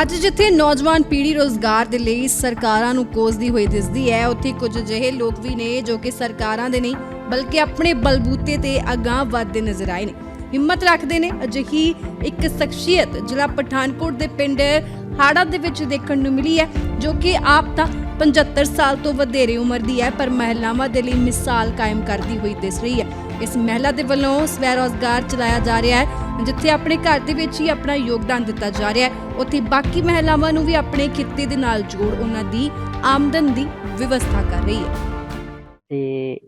ਅੱਜ ਜਿੱਥੇ ਨੌਜਵਾਨ ਪੀੜ੍ਹੀ ਰੋਜ਼ਗਾਰ ਦੇ ਲਈ ਸਰਕਾਰਾਂ ਨੂੰ ਕੋਸਦੀ ਹੋਈ ਦਿਸਦੀ ਹੈ, ਉੱਥੇ ਕੁਝ ਅਜਿਹੇ ਲੋਕ ਵੀ ਨੇ ਜੋ ਕਿ ਸਰਕਾਰਾਂ ਦੇ ਨਹੀਂ, ਬਲਕਿ ਆਪਣੇ ਬਲਬੂਤੇ ਤੇ ਅਗਾਂਹ ਵੱਧਦੇ ਨਜ਼ਰ ਆਏ ਨੇ। ਹਿੰਮਤ ਰੱਖਦੇ ਨੇ, ਅਜਿਹੀ ਇੱਕ ਸ਼ਖਸੀਅਤ ਜ਼ਿਲ੍ਹਾ ਪਠਾਨਕੋਟ ਦੇ ਪਿੰਡ ਹਾੜਾ ਦੇ ਵਿੱਚ ਦੇਖਣ ਨੂੰ ਮਿਲੀ ਹੈ, ਜੋ ਕਿ ਆਪ ਤਾਂ 75 ਸਾਲ ਤੋਂ ਵਧੇਰੇ ਉਮਰ ਦੀ ਹੈ, ਪਰ ਮਹਿਲਾਵਾਂ ਦੇ ਲਈ ਮਿਸਾਲ ਕਾਇਮ ਕਰਦੀ ਹੋਈ ਦਿਸ ਰਹੀ ਹੈ। ਇਸ ਮਹਿਲਾ ਦੇ ਵੱਲੋਂ ਸਵੈ ਰੋਜ਼ਗਾਰ ਚਲਾਇਆ ਜਾ ਰਿਹਾ ਹੈ, ਜਿੱਥੇ ਆਪਣੇ ਘਰ ਦੇ ਵਿੱਚ ਹੀ ਆਪਣਾ ਯੋਗਦਾਨ ਦਿੱਤਾ ਜਾ ਰਿਹਾ ਹੈ। ਉੱਥੇ ਬਾਕੀ ਮਹਿਲਾਵਾਂ ਨੂੰ ਵੀ ਆਪਣੇ ਖਿੱਤੇ ਦੇ ਨਾਲ ਜੋੜ ਉਹਨਾਂ ਦੀ ਆਮਦਨ ਦੀ ਵਿਵਸਥਾ ਕਰ ਰਹੀ ਹੈ। ਤੇ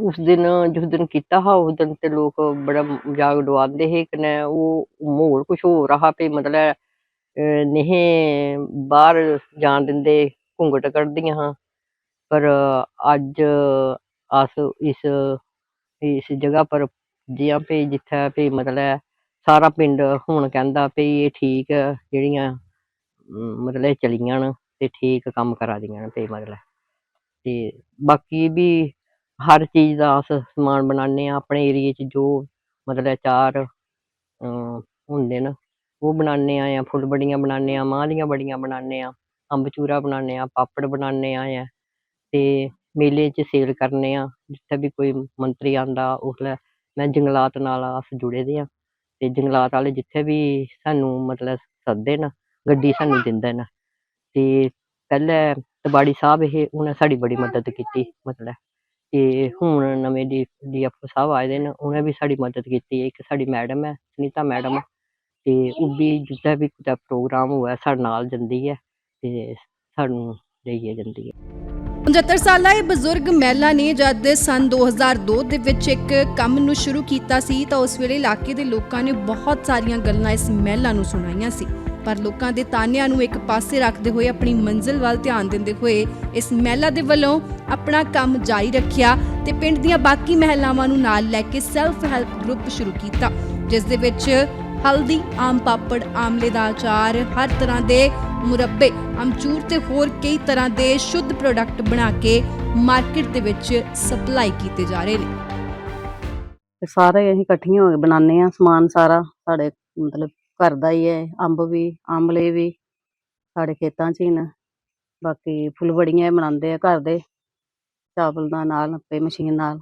ਉਸ ਦਿਨ, ਜਿਸ ਦਿਨ ਕੀਤਾ ਹਾ, ਉਸ ਦਿਨ ਤੇ ਲੋਕ ਬੜਾ ਮਜ਼ਾਕ ਉਡਾਉਂਦੇ ਸੀ। ਕਿ ਨਾ ਉਹ ਮਾਹੌਲ ਕੁਝ ਹੋ ਰਹਾ ਪਈ ਮਤਲਬ ਨਹੀਂ ਬਾਹਰ ਜਾਣ ਦਿੰਦੇ ਘੁੰਗਟ ਕੱਢਦੀਆਂ ਹਾਂ। ਪਰ ਅੱਜ ਅਸ ਇਸ ਇਸ ਜਗ੍ਹਾ ਪਰ ਜਿਹਾਂ ਪੇ ਜਿੱਥੇ ਪੇ ਮਤਲਬ ਸਾਰਾ ਪਿੰਡ ਹੁਣ ਕਹਿੰਦਾ ਪਈ ਇਹ ਠੀਕ ਜਿਹੜੀਆਂ ਮਤਲਬ ਚਲੀਆਂ ਨ, ਤੇ ਠੀਕ ਕੰਮ ਕਰਾ ਦੀਆਂ ਨੇ ਪਈ ਮਤਲਬ ਤੇ ਬਾਕੀ ਵੀ ਹਰ ਚੀਜ਼ ਦਾ ਅਸ ਸਮਾਨ ਬਣਾਉਂਦੇ ਆ ਆਪਣੇ ਏਰੀਏ 'ਚ ਜੋ ਮਤਲਬ ਚਾਰ ਹੁੰਦੇ ਨੇ, ਉਹ ਬਣਾਉਂਦੇ ਆ ਜਾਂ ਫੁੱਲਬੜੀਆਂ ਬਣਾਉਂਦੇ ਆ ਮਾਂ ਦੀਆਂ ਬੜੀਆਂ ਬਣਾਉਂਦੇ ਆ ਅੰਬਚੂਰਾ ਬਣਾਉਂਦੇ ਆ ਪਾਪੜ ਬਣਾਉਂਦੇ ਆ ਜਾਂ ਤੇ ਮੇਲੇ 'ਚ ਸੇਲ ਕਰਨੇ ਆ ਜਿੱਥੇ ਵੀ ਕੋਈ ਮੰਤਰੀ ਆਂਦਾ ਉਸ ਲੈ ਮੈਂ ਜੰਗਲਾਤ ਨਾਲ ਅਸ ਜੁੜੇ ਦੇ ਆ ਤੇ ਜੰਗਲਾਤ ਵਾਲੇ ਜਿੱਥੇ ਵੀ ਸਾਨੂੰ ਮਤਲਬ ਸੱਦਦੇ ਨਾ, ਗੱਡੀ ਸਾਨੂੰ ਦਿੰਦੇ ਨੇ ਤੇ ਪਹਿਲੇ ਤਬਾੜੀ ਸਾਹਿਬ ਇਹ, ਉਹਨੇ ਸਾਡੀ ਬੜੀ ਮਦਦ ਕੀਤੀ ਮਤਲਬ ਤੇ ਹੁਣ ਨਵੇਂ ਡੀ, ਡੀਐਫਓ ਸਾਹਿਬ ਆਏ ਦੇ ਨੇ, ਉਹਨੇ ਵੀ ਸਾਡੀ ਮਦਦ ਕੀਤੀ, ਇੱਕ ਸਾਡੀ ਮੈਡਮ ਹੈ, ਸੁਨੀਤਾ ਮੈਡਮ ਤੇ ਉਹ ਵੀ ਜਿੱਦਾਂ ਵੀ ਕੋਈ ਪ੍ਰੋਗਰਾਮ ਹੋਇਆ, ਸਾਡੇ ਨਾਲ ਜਾਂਦੀ ਹੈ। ਤੇ ਸਾਨੂੰ ਲਈਏ ਜਾਂਦੀ ਹੈ 75 ਸਾਲਾ ਇਹ ਬਜ਼ੁਰਗ ਮਹਿਲਾ ਨੇ ਜਦ ਸਨ 2002 ਦੇ ਵਿੱਚ ਇੱਕ ਕੰਮ ਨੂੰ ਸ਼ੁਰੂ ਕੀਤਾ ਸੀ ਤਾਂ ਉਸ ਵੇਲੇ ਇਲਾਕੇ ਦੇ ਲੋਕਾਂ ਨੇ ਬਹੁਤ ਸਾਰੀਆਂ ਗੱਲਾਂ ਇਸ ਮਹਿਲਾ ਨੂੰ ਸੁਣਾਈਆਂ ਸੀ। ਪਰ ਲੋਕਾਂ ਦੇ ਤਾਨਿਆਂ ਨੂੰ ਇੱਕ ਪਾਸੇ ਰੱਖਦੇ ਹੋਏ, ਆਪਣੀ ਮੰਜ਼ਿਲ ਵੱਲ ਧਿਆਨ ਦਿੰਦੇ ਹੋਏ ਇਸ ਮਹਿਲਾ ਦੇ ਵੱਲੋਂ ਆਪਣਾ ਕੰਮ ਜਾਰੀ ਰੱਖਿਆ ਤੇ ਪਿੰਡ ਦੀਆਂ ਬਾਕੀ ਮਹਿਲਾਵਾਂ ਨੂੰ ਨਾਲ ਲੈ ਕੇ ਸੈਲਫ ਹੈਲਪ ਗਰੁੱਪ ਸ਼ੁਰੂ ਕੀਤਾ, ਜਿਸ ਦੇ ਵਿੱਚ ਹਲਦੀ, ਆਮ ਪਾਪੜ, ਆਮਲੇ ਦਾ ਅਚਾਰ ਹਰ ਤਰ੍ਹਾਂ ਦੇ ਮੁਰੱਬੇ। ਅਮਚੂਰ ਤੇ ਹੋਰ ਕਈ ਤਰ੍ਹਾਂ ਦੇ ਸ਼ੁੱਧ ਪ੍ਰੋਡਕਟ ਬਣਾ ਕੇ ਮਾਰਕੀਟ ਦੇ ਵਿੱਚ ਸਪਲਾਈ ਕੀਤੇ ਜਾ ਰਹੇ ਨੇ। ਤੇ ਸਾਰੇ ਅਸੀਂ ਇਕੱਠੀਆਂ ਹੋ ਕੇ ਬਣਾਉਂਦੇ ਆ ਸਮਾਨ ਸਾਰਾ। ਸਾਡੇ ਮਤਲਬ ਘਰ ਦਾ ਹੀ ਹੈ, ਅੰਬ ਵੀ, ਆਮਲੇ ਵੀ, ਸਾਡੇ ਖੇਤਾਂ 'ਚ ਹੀ ਨੇ। ਬਾਕੀ ਫੁੱਲਵੜੀਆਂ ਬਣਾਉਂਦੇ ਆ ਘਰ ਦੇ, ਚਾਵਲ ਦਾ ਨਾਲ ਤੇ ਮਸ਼ੀਨ ਨਾਲ।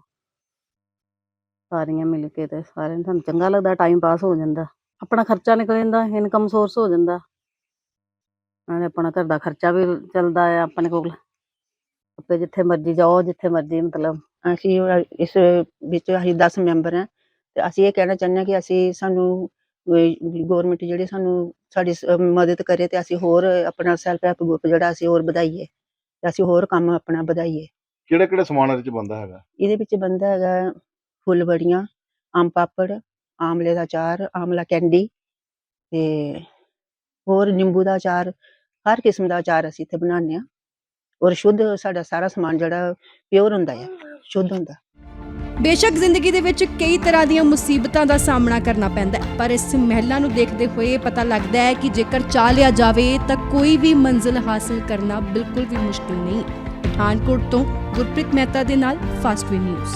ਸਾਰੀਆਂ ਮਿਲ ਕੇ ਤੇ ਸਾਰਿਆਂ ਨੂੰ ਸਾਨੂੰ ਚੰਗਾ ਲੱਗਦਾ ਟਾਈਮ ਪਾਸ ਹੋ ਜਾਂਦਾ। ਆਪਣਾ ਖਰਚਾ ਨਿਕਲ ਜਾਂਦਾ ਇਨਕਮ ਸੋਰਸ ਹੋ ਜਾਂਦਾ। ਨਾਲੇ ਆਪਣਾ ਘਰ ਦਾ ਖਰਚਾ ਵੀ ਚੱਲਦਾ ਆ ਆਪਣੇ ਕੋਲ। ਆਪੇ ਜਿੱਥੇ ਮਰਜ਼ੀ ਜਾਓ ਜਿੱਥੇ ਮਰਜ਼ੀ ਮਤਲਬ ਅਸੀਂ ਇਸ ਵਿੱਚ ਅਸੀਂ 10 ਮੈਂਬਰ ਹਾਂ ਤੇ ਅਸੀਂ ਇਹ ਕਹਿਣਾ ਚਾਹੁੰਦੇ ਹਾਂ ਕਿ ਅਸੀਂ ਸਾਨੂੰ ਗਵਰਨਮੈਂਟ ਜਿਹੜੇ ਸਾਨੂੰ ਸਾਡੀ ਮਦਦ ਕਰੇ ਤੇ ਅਸੀਂ ਹੋਰ ਆਪਣਾ ਸੈਲਫ ਹੈਲਪ ਗਰੁੱਪ ਜਿਹੜਾ ਅਸੀਂ ਹੋਰ ਵਧਾਈਏ ਤੇ ਅਸੀਂ ਹੋਰ ਕੰਮ ਆਪਣਾ ਵਧਾਈਏ। ਕਿਹੜੇ ਕਿਹੜੇ ਸਮਾਨ ਇਹਦੇ ਚ ਬੰਦਾ ਹੈਗਾ? ਇਹਦੇ ਵਿੱਚ ਬੰਦਾ ਹੈਗਾ ਫੁੱਲ ਬੜੀਆਂ ਆਮ ਪਾਪੜ ਆਮਲੇ ਦਾ ਅਚਾਰ ਆਮਲਾ ਕੈਂਡੀ ਤੇ ਹੋਰ ਨਿੰਬੂ ਦਾ ਅਚਾਰ ਹਰ ਕਿਸਮ ਦਾ ਅਚਾਰ ਅਸੀਂ ਇੱਥੇ ਬਣਾਉਂਦੇ ਹਾਂ ਔਰ ਸ਼ੁੱਧ ਸਾਡਾ ਸਾਰਾ ਸਮਾਨ ਜਿਹੜਾ ਪਿਓਰ ਹੁੰਦਾ ਹੈ ਸ਼ੁੱਧ ਹੁੰਦਾ। ਬੇਸ਼ੱਕ ਜ਼ਿੰਦਗੀ ਦੇ ਵਿੱਚ ਕਈ ਤਰ੍ਹਾਂ ਦੀਆਂ ਮੁਸੀਬਤਾਂ ਦਾ ਸਾਹਮਣਾ ਕਰਨਾ ਪੈਂਦਾ ਹੈ, ਪਰ ਇਸ ਮਹਿਲਾ ਨੂੰ ਦੇਖਦੇ ਹੋਏ ਪਤਾ ਲੱਗਦਾ ਹੈ ਕਿ ਜੇਕਰ ਚਾਹ ਲਿਆ ਜਾਵੇ ਤਾਂ ਕੋਈ ਵੀ ਮੰਜ਼ਿਲ ਹਾਸਲ ਕਰਨਾ ਬਿਲਕੁਲ ਵੀ ਮੁਸ਼ਕਿਲ ਨਹੀਂ। ਪਠਾਨਕੋਟ ਤੋਂ ਗੁਰਪ੍ਰੀਤ ਮਹਿਤਾ ਦੇ ਨਾਲ ਫਾਸਟ ਵੇ ਨਿਊਜ਼